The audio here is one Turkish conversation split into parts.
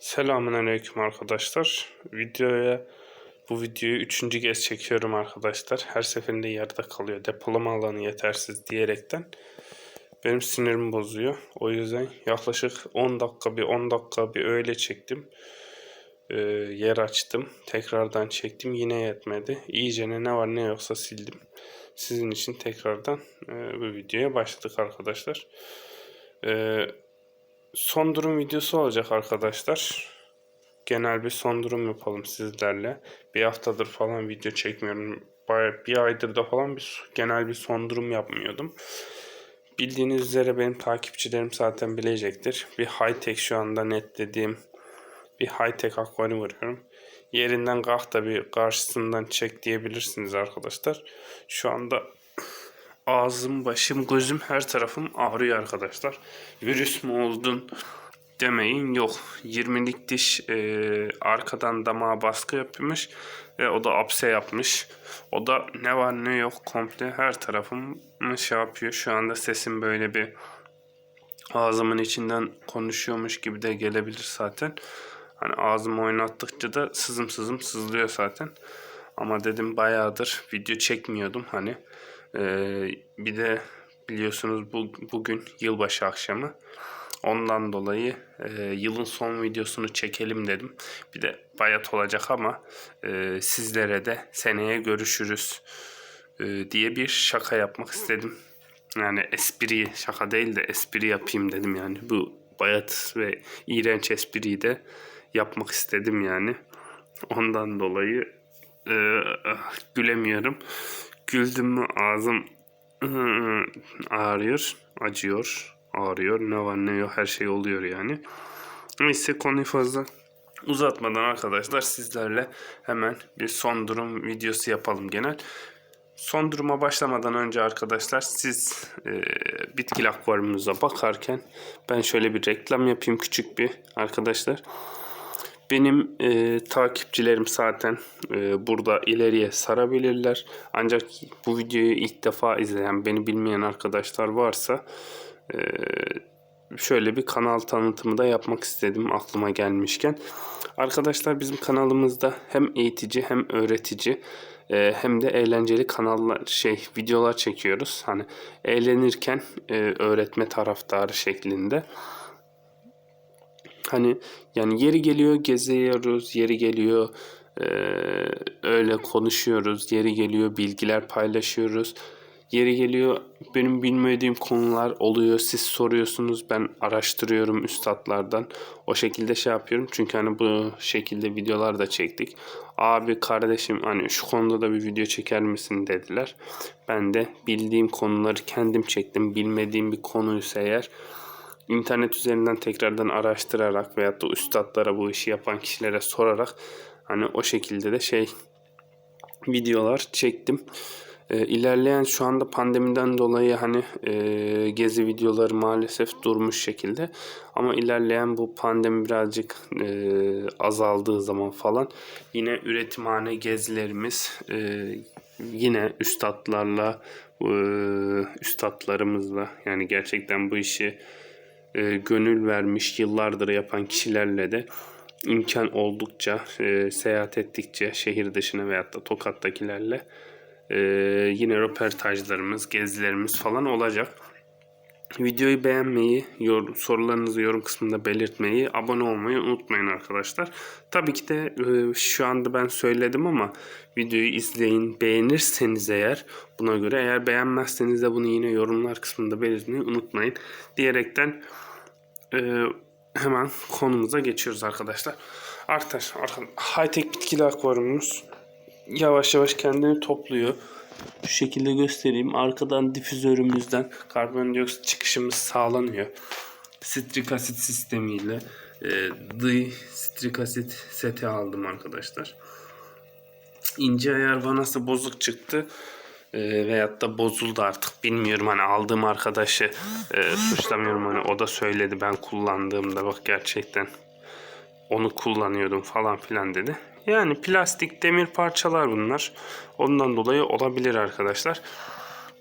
Selamünaleyküm arkadaşlar. Videoya bu videoyu üçüncü kez çekiyorum arkadaşlar. Her seferinde yarıda kalıyor. Depolama alanı yetersiz diyerekten benim sinirimi bozuyor. O yüzden yaklaşık 10 dakika bir 10 dakika bir öyle çektim. Ee, yer açtım. Tekrardan çektim. Yine yetmedi. İyice ne var ne yoksa sildim. Sizin için tekrardan e, bu videoya başladık arkadaşlar. Ee, son durum videosu olacak arkadaşlar. Genel bir son durum yapalım sizlerle. Bir haftadır falan video çekmiyorum. Bayağı bir aydır da falan bir genel bir son durum yapmıyordum. Bildiğiniz üzere benim takipçilerim zaten bilecektir. Bir high tech şu anda netlediğim bir high tech akvaryum vuruyorum. Yerinden kalk da bir karşısından çek diyebilirsiniz arkadaşlar. Şu anda ağzım, başım, gözüm her tarafım ağrıyor arkadaşlar. Virüs mü oldun demeyin yok. 20'lik diş e, arkadan damağa baskı yapmış ve o da apse yapmış. O da ne var ne yok komple her tarafımı şey yapıyor. Şu anda sesim böyle bir ağzımın içinden konuşuyormuş gibi de gelebilir zaten. Hani ağzımı oynattıkça da sızım sızım sızlıyor zaten. Ama dedim bayağıdır video çekmiyordum hani. Ee, bir de biliyorsunuz bu, bugün yılbaşı akşamı. Ondan dolayı e, yılın son videosunu çekelim dedim. Bir de bayat olacak ama e, sizlere de seneye görüşürüz e, diye bir şaka yapmak istedim. Yani espri şaka değil de espri yapayım dedim yani. Bu bayat ve iğrenç espriyi de yapmak istedim yani. Ondan dolayı e, gülemiyorum. Güldüm mü ağzım ağrıyor, acıyor, ağrıyor. Ne var ne yok her şey oluyor yani. Neyse konuyu fazla uzatmadan arkadaşlar sizlerle hemen bir son durum videosu yapalım genel. Son duruma başlamadan önce arkadaşlar siz e, bitkili akvaryumunuza bakarken ben şöyle bir reklam yapayım küçük bir arkadaşlar. Benim e, takipçilerim zaten e, burada ileriye sarabilirler. Ancak bu videoyu ilk defa izleyen, beni bilmeyen arkadaşlar varsa e, şöyle bir kanal tanıtımı da yapmak istedim aklıma gelmişken. Arkadaşlar bizim kanalımızda hem eğitici hem öğretici e, hem de eğlenceli kanallar şey videolar çekiyoruz. Hani eğlenirken e, öğretme taraftarı şeklinde. Hani yani yeri geliyor geziyoruz, yeri geliyor e, öyle konuşuyoruz, yeri geliyor bilgiler paylaşıyoruz. Yeri geliyor benim bilmediğim konular oluyor. Siz soruyorsunuz ben araştırıyorum üstadlardan. O şekilde şey yapıyorum. Çünkü hani bu şekilde videolar da çektik. Abi kardeşim hani şu konuda da bir video çeker misin dediler. Ben de bildiğim konuları kendim çektim. Bilmediğim bir konuysa eğer internet üzerinden tekrardan araştırarak veyahut da üstadlara bu işi yapan kişilere sorarak hani o şekilde de şey videolar çektim. E, ilerleyen şu anda pandemiden dolayı hani e, gezi videoları maalesef durmuş şekilde ama ilerleyen bu pandemi birazcık e, azaldığı zaman falan yine üretimhane gezilerimiz e, yine üstadlarla e, üstadlarımızla yani gerçekten bu işi e, gönül vermiş yıllardır yapan kişilerle de imkan oldukça e, seyahat ettikçe şehir dışına veyahut da Tokat'takilerle e, yine röportajlarımız, gezilerimiz falan olacak. Videoyu beğenmeyi, yorum, sorularınızı yorum kısmında belirtmeyi, abone olmayı unutmayın arkadaşlar. Tabii ki de e, şu anda ben söyledim ama videoyu izleyin, beğenirseniz eğer buna göre eğer beğenmezseniz de bunu yine yorumlar kısmında belirtmeyi unutmayın diyerekten e, hemen konumuza geçiyoruz arkadaşlar. Arkadaşlar, high tech bitkili akvaryumumuz yavaş yavaş kendini topluyor. Şu şekilde göstereyim. Arkadan difüzörümüzden karbondioksit çıkışımız sağlanıyor. Strik asit sistemiyle e, strik asit seti aldım arkadaşlar. İnce ayar vanası bozuk çıktı. E, veyahut da bozuldu artık bilmiyorum hani aldığım arkadaşı e, suçlamıyorum hani o da söyledi ben kullandığımda bak gerçekten onu kullanıyordum falan filan dedi. Yani plastik demir parçalar bunlar. Ondan dolayı olabilir arkadaşlar.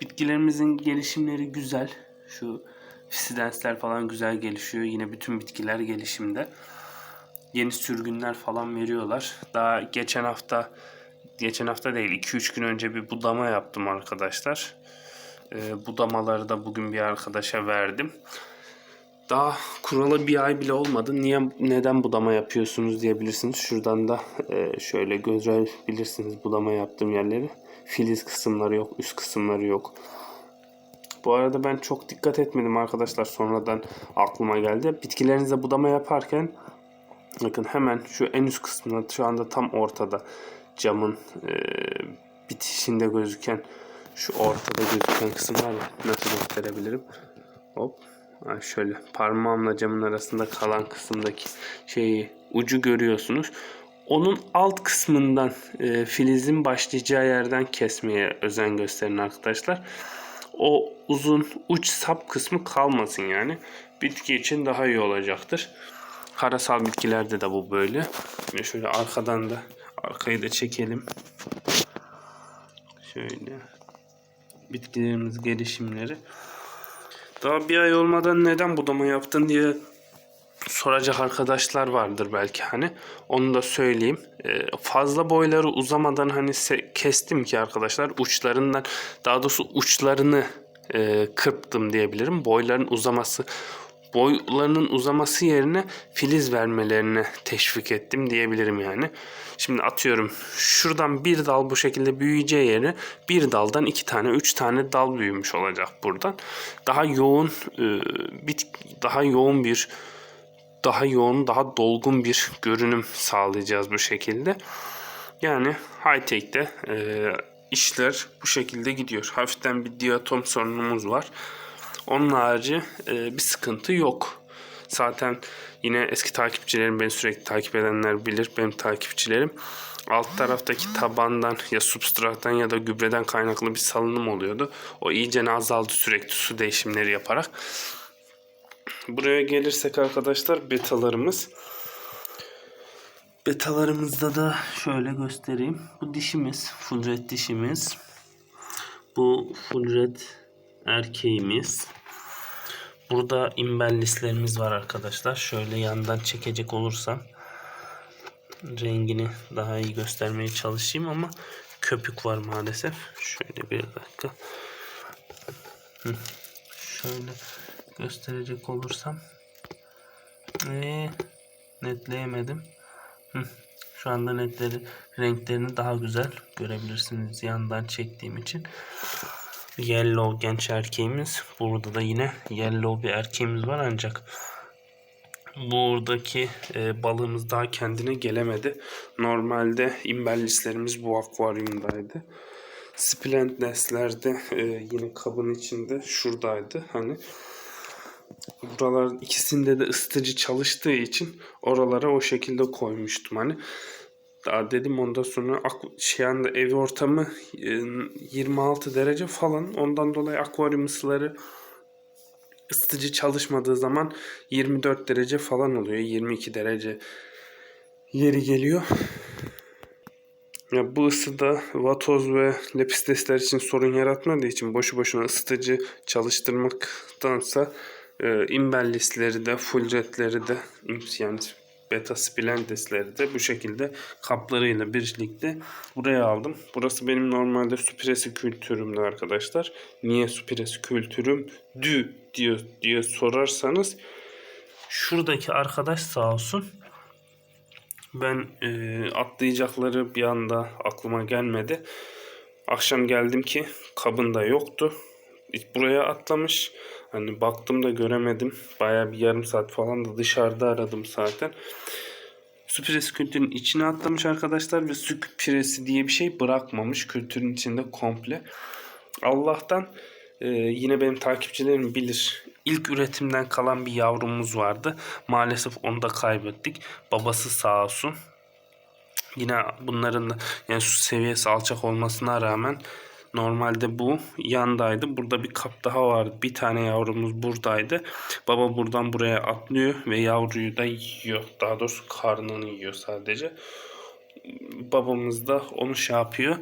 Bitkilerimizin gelişimleri güzel. Şu fisidensler falan güzel gelişiyor. Yine bütün bitkiler gelişimde. yeni sürgünler falan veriyorlar. Daha geçen hafta geçen hafta değil 2-3 gün önce bir budama yaptım arkadaşlar. Ee, budamaları da bugün bir arkadaşa verdim. Daha kuralı bir ay bile olmadı. Niye neden budama yapıyorsunuz diyebilirsiniz. Şuradan da e, şöyle görebilirsiniz budama yaptığım yerleri. Filiz kısımları yok, üst kısımları yok. Bu arada ben çok dikkat etmedim arkadaşlar. Sonradan aklıma geldi. Bitkilerinize budama yaparken bakın hemen şu en üst kısmında şu anda tam ortada camın e, bitişinde gözüken şu ortada gözüken kısım var ya nasıl gösterebilirim? Hop. Şöyle parmağımla camın arasında kalan kısımdaki şeyi ucu görüyorsunuz. Onun alt kısmından e, filizin başlayacağı yerden kesmeye özen gösterin arkadaşlar. O uzun uç sap kısmı kalmasın yani. Bitki için daha iyi olacaktır. Karasal bitkilerde de bu böyle. Şöyle arkadan da arkayı da çekelim. Şöyle bitkilerimiz gelişimleri. Daha bir ay olmadan neden budama yaptın diye soracak arkadaşlar vardır belki hani. Onu da söyleyeyim. Ee, fazla boyları uzamadan hani se- kestim ki arkadaşlar uçlarından daha doğrusu uçlarını e, kırptım diyebilirim. Boyların uzaması boylarının uzaması yerine filiz vermelerini teşvik ettim diyebilirim yani. Şimdi atıyorum şuradan bir dal bu şekilde büyüyeceği yere bir daldan iki tane üç tane dal büyümüş olacak buradan. Daha yoğun e, daha yoğun bir daha yoğun, daha dolgun bir görünüm sağlayacağız bu şekilde. Yani high tech'te e, işler bu şekilde gidiyor. Hafiften bir diatom sorunumuz var. Onun harici e, bir sıkıntı yok. Zaten yine eski takipçilerim, beni sürekli takip edenler bilir. Benim takipçilerim alt taraftaki tabandan ya substrattan ya da gübreden kaynaklı bir salınım oluyordu. O iyice azaldı sürekli su değişimleri yaparak. Buraya gelirsek arkadaşlar betalarımız. Betalarımızda da şöyle göstereyim. Bu dişimiz, fulret dişimiz. Bu fulret erkeğimiz. Burada imbellislerimiz var arkadaşlar. Şöyle yandan çekecek olursam rengini daha iyi göstermeye çalışayım ama köpük var maalesef. Şöyle bir dakika. Şöyle gösterecek olursam ee, netleyemedim. Hı. Şu anda netleri renklerini daha güzel görebilirsiniz yandan çektiğim için. Yellow genç erkeğimiz. Burada da yine yellow bir erkeğimiz var ancak buradaki e, balığımız daha kendine gelemedi. Normalde imbellislerimiz bu akvaryumdaydı. Splendnes'lerde e, yine kabın içinde şuradaydı. Hani buralar ikisinde de ısıtıcı çalıştığı için oralara o şekilde koymuştum. Hani daha dedim ondan sonra şey anda ev ortamı 26 derece falan. Ondan dolayı akvaryum ısıları ısıtıcı çalışmadığı zaman 24 derece falan oluyor. 22 derece yeri geliyor. Ya bu ısıda vatoz ve lepistesler için sorun yaratmadığı için boşu boşuna ısıtıcı çalıştırmaktansa e, imbellisleri de fulletleri de yani beta splendesleri de bu şekilde kaplarıyla birlikte buraya aldım. Burası benim normalde süpiresi kültürümde arkadaşlar. Niye süpiresi kültürüm dü diye, diye sorarsanız şuradaki arkadaş sağ olsun ben e, atlayacakları bir anda aklıma gelmedi. Akşam geldim ki kabında yoktu. Buraya atlamış. Hani baktım da göremedim. Baya bir yarım saat falan da dışarıda aradım zaten. Su piresi kültürün içine atlamış arkadaşlar ve su piresi diye bir şey bırakmamış kültürün içinde komple. Allah'tan e, yine benim takipçilerim bilir. İlk üretimden kalan bir yavrumuz vardı. Maalesef onu da kaybettik. Babası sağ olsun. Yine bunların yani seviyesi alçak olmasına rağmen Normalde bu yandaydı. Burada bir kap daha vardı. Bir tane yavrumuz buradaydı. Baba buradan buraya atlıyor ve yavruyu da yiyor. Daha doğrusu karnını yiyor sadece. Babamız da onu şey yapıyor.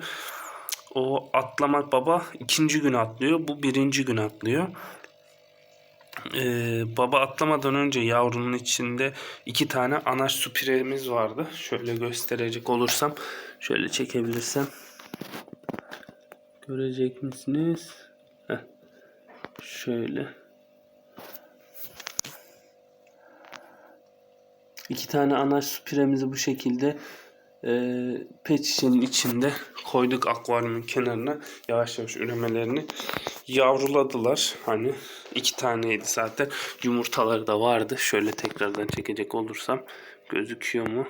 O atlamak baba ikinci gün atlıyor. Bu birinci gün atlıyor. Ee, baba atlamadan önce yavrunun içinde iki tane anaç su vardı. Şöyle gösterecek olursam. Şöyle çekebilirsem. Görecek misiniz? Heh. Şöyle. İki tane anaç su piremizi bu şekilde e, pet şişenin içinde koyduk akvaryumun kenarına. Yavaş yavaş üremelerini yavruladılar. Hani iki taneydi zaten. Yumurtaları da vardı. Şöyle tekrardan çekecek olursam gözüküyor mu?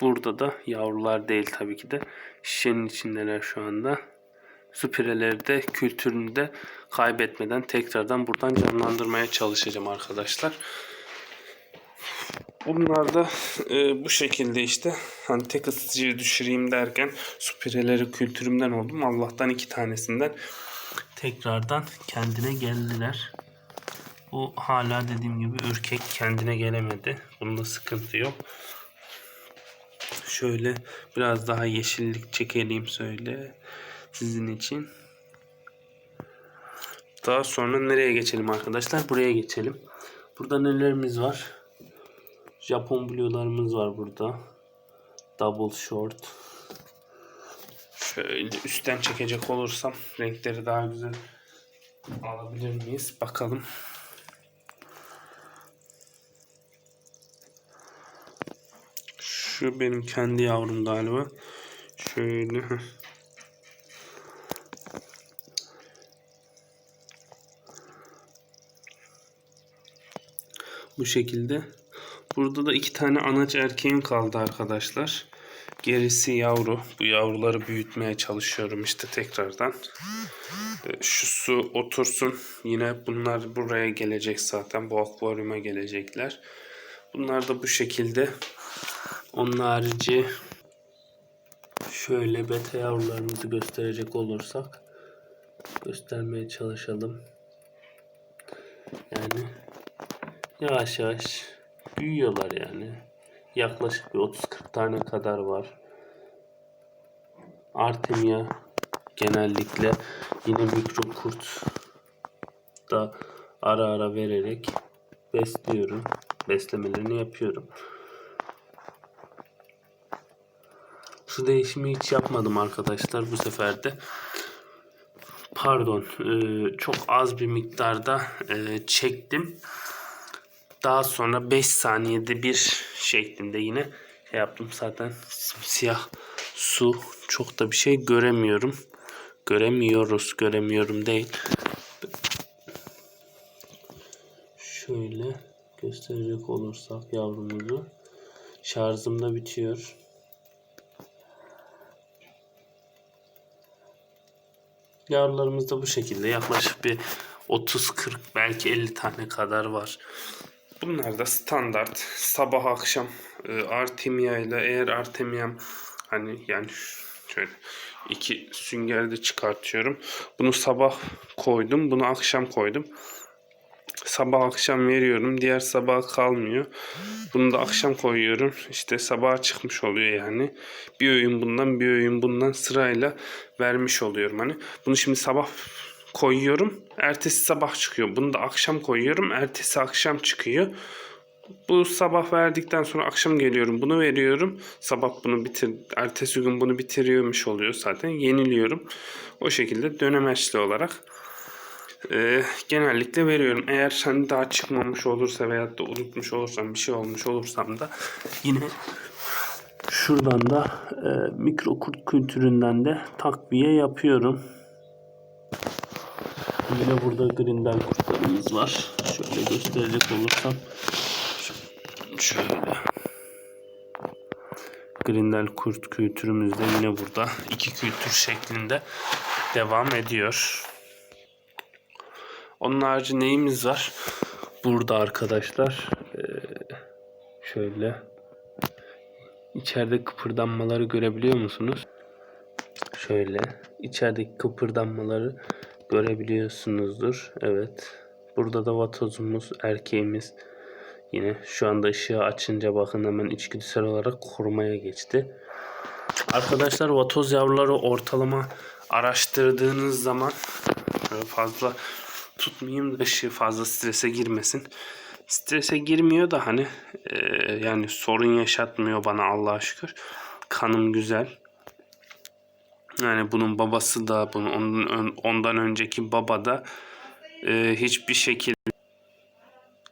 Burada da yavrular değil tabii ki de. Şişenin içindeler şu anda. Su pireleri de kültürünü de kaybetmeden tekrardan buradan canlandırmaya çalışacağım arkadaşlar. Bunlar da e, bu şekilde işte hani tek ısıtıcıyı düşüreyim derken su pireleri kültürümden oldum. Allah'tan iki tanesinden tekrardan kendine geldiler. Bu hala dediğim gibi ürkek kendine gelemedi. Bunda sıkıntı yok. Şöyle biraz daha yeşillik çekelim söyle sizin için. Daha sonra nereye geçelim arkadaşlar? Buraya geçelim. Burada nelerimiz var? Japon blue'larımız var burada. Double short. Şöyle üstten çekecek olursam renkleri daha güzel alabilir miyiz? Bakalım. Şu benim kendi yavrum galiba. Şöyle. Bu şekilde. Burada da iki tane anaç erkeğim kaldı arkadaşlar. Gerisi yavru. Bu yavruları büyütmeye çalışıyorum işte tekrardan. Ee, Şu su otursun. Yine bunlar buraya gelecek zaten. Bu akvaryuma gelecekler. Bunlar da bu şekilde. Onun harici şöyle beta yavrularımızı gösterecek olursak göstermeye çalışalım. Yani yavaş yavaş büyüyorlar yani. Yaklaşık bir 30-40 tane kadar var. Artemia genellikle yine mikro kurt da ara ara vererek besliyorum. Beslemelerini yapıyorum. Su değişimi hiç yapmadım arkadaşlar bu sefer de. Pardon, e, çok az bir miktarda e, çektim. Daha sonra 5 saniyede bir şeklinde yine şey yaptım. Zaten siyah su çok da bir şey göremiyorum. Göremiyoruz, göremiyorum değil. Şöyle gösterecek olursak yavrumuzu. Şarjım da bitiyor. Yavrularımız da bu şekilde yaklaşık bir 30-40 belki 50 tane kadar var. Bunlar da standart sabah akşam e, Artemia ile eğer Artemia'm hani yani şöyle iki süngerde çıkartıyorum. Bunu sabah koydum. Bunu akşam koydum. Sabah akşam veriyorum. Diğer sabah kalmıyor. Bunu da akşam koyuyorum. İşte sabaha çıkmış oluyor yani. Bir öğün bundan bir öğün bundan sırayla vermiş oluyorum. Hani bunu şimdi sabah koyuyorum. Ertesi sabah çıkıyor. Bunu da akşam koyuyorum. Ertesi akşam çıkıyor. Bu sabah verdikten sonra akşam geliyorum. Bunu veriyorum. Sabah bunu bitir, ertesi gün bunu bitiriyormuş oluyor zaten. Yeniliyorum. O şekilde dönemeçli olarak e, genellikle veriyorum. Eğer hani daha çıkmamış olursa veyahut da unutmuş olursam bir şey olmuş olursam da yine şuradan da e, mikro kurt kültüründen de takviye yapıyorum. Yine burada grindel kurtlarımız var. Şöyle gösterecek olursam. Şöyle. Grindel kurt kültürümüz de yine burada. iki kültür şeklinde devam ediyor. Onun harici neyimiz var? Burada arkadaşlar. Şöyle. İçeride kıpırdanmaları görebiliyor musunuz? Şöyle. içerideki kıpırdanmaları görebiliyorsunuzdur. Evet. Burada da vatozumuz, erkeğimiz. Yine şu anda ışığı açınca bakın hemen içgüdüsel olarak korumaya geçti. Arkadaşlar vatoz yavruları ortalama araştırdığınız zaman böyle fazla tutmayayım da ışığı fazla strese girmesin. Strese girmiyor da hani e, yani sorun yaşatmıyor bana Allah'a şükür. Kanım güzel. Yani bunun babası da bunun ondan, ondan önceki baba da e, hiçbir şekilde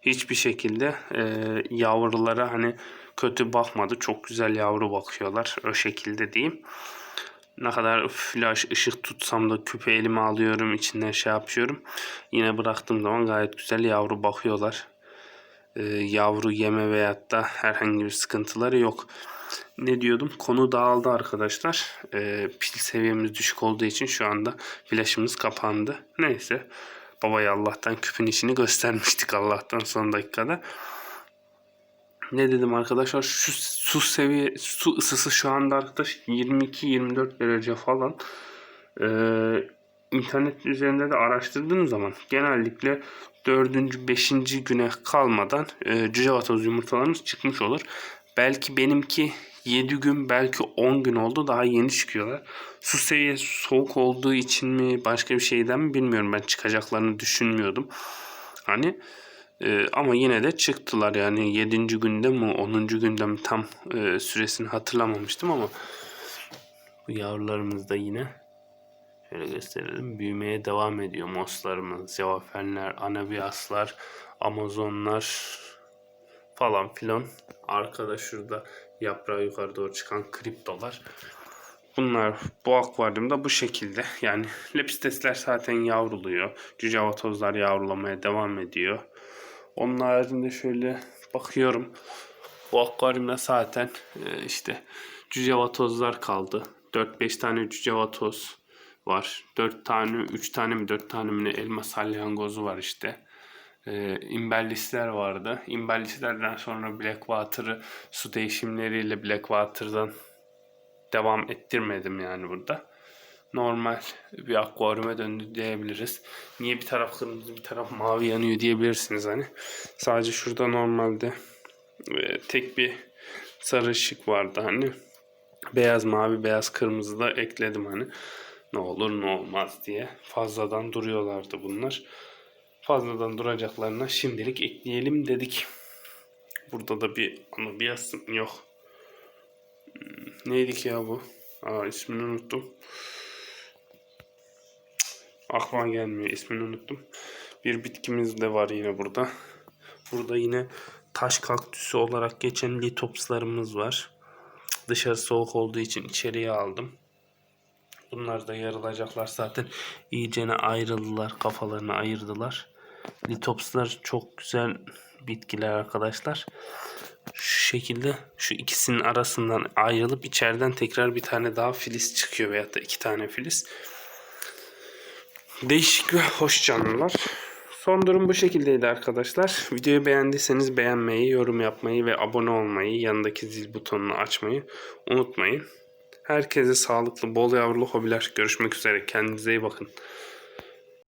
hiçbir şekilde e, yavrulara hani kötü bakmadı. Çok güzel yavru bakıyorlar. O şekilde diyeyim. Ne kadar flash ışık tutsam da küpe elime alıyorum. içinden şey yapıyorum. Yine bıraktığım zaman gayet güzel yavru bakıyorlar. E, yavru yeme veyahut da herhangi bir sıkıntıları yok. Ne diyordum? Konu dağıldı arkadaşlar. E, pil seviyemiz düşük olduğu için şu anda flashımız kapandı. Neyse. Babaya Allah'tan küpün işini göstermiştik Allah'tan son dakikada. Ne dedim arkadaşlar? Şu su seviye su ısısı şu anda arkadaş 22-24 derece falan. Ee, internet üzerinde de araştırdığım zaman genellikle 4. 5. güne kalmadan e, cücevatoz yumurtalarımız çıkmış olur. Belki benimki 7 gün belki 10 gün oldu daha yeni çıkıyorlar. Su seviyesi soğuk olduğu için mi başka bir şeyden mi bilmiyorum ben çıkacaklarını düşünmüyordum. Hani e, ama yine de çıktılar yani 7. günde mi 10. günde mi tam e, süresini hatırlamamıştım ama bu yavrularımız da yine şöyle gösterelim büyümeye devam ediyor moslarımız, cevafenler, anabiaslar, amazonlar falan filan. Arkada şurada yaprağı yukarı doğru çıkan kriptolar. Bunlar bu akvaryumda bu şekilde. Yani lepistesler zaten yavruluyor. Cücevatozlar yavrulamaya devam ediyor. Onun haricinde şöyle bakıyorum. Bu akvaryumda zaten e, işte cücevatozlar kaldı. 4-5 tane cücevatoz var. 4 tane, 3 tane mi 4 tane mi elma salyangozu var işte. E, imbellisler vardı. İmbellislerden sonra Blackwater'ı su değişimleriyle Blackwater'dan devam ettirmedim yani burada. Normal bir akvaryuma döndü diyebiliriz. Niye bir taraf kırmızı bir taraf mavi yanıyor diyebilirsiniz hani. Sadece şurada normalde e, tek bir sarı ışık vardı hani. Beyaz mavi beyaz kırmızı da ekledim hani. Ne olur ne olmaz diye. Fazladan duruyorlardı bunlar. Fazladan duracaklarına şimdilik ekleyelim dedik. Burada da bir ama bir yok. Neydi ki ya bu? Aa ismini unuttum. Aklıma gelmiyor. ismini unuttum. Bir bitkimiz de var yine burada. Burada yine taş kaktüsü olarak geçen litopslarımız var. Dışarı soğuk olduğu için içeriye aldım. Bunlar da yarılacaklar zaten. İyicene ayrıldılar. Kafalarını ayırdılar. Litopslar çok güzel bitkiler arkadaşlar. Şu şekilde şu ikisinin arasından ayrılıp içeriden tekrar bir tane daha filiz çıkıyor veyahut da iki tane filiz. Değişik ve hoş canlılar. Son durum bu şekildeydi arkadaşlar. Videoyu beğendiyseniz beğenmeyi, yorum yapmayı ve abone olmayı, yanındaki zil butonunu açmayı unutmayın. Herkese sağlıklı, bol yavrulu hobiler. Görüşmek üzere. Kendinize iyi bakın.